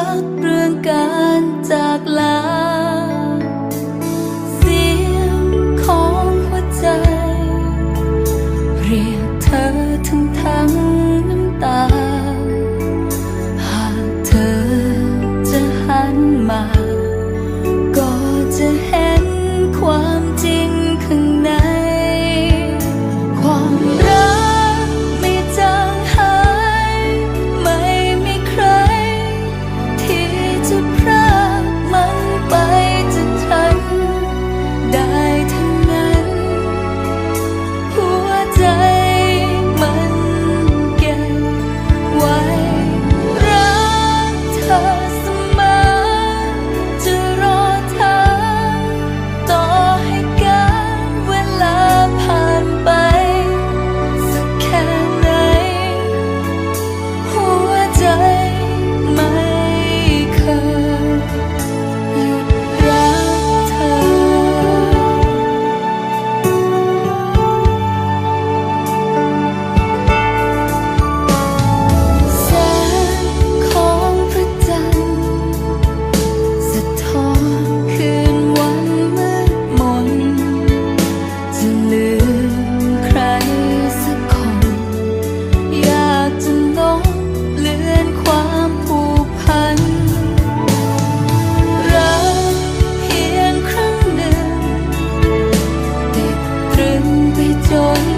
รักเรื่องการจากลา your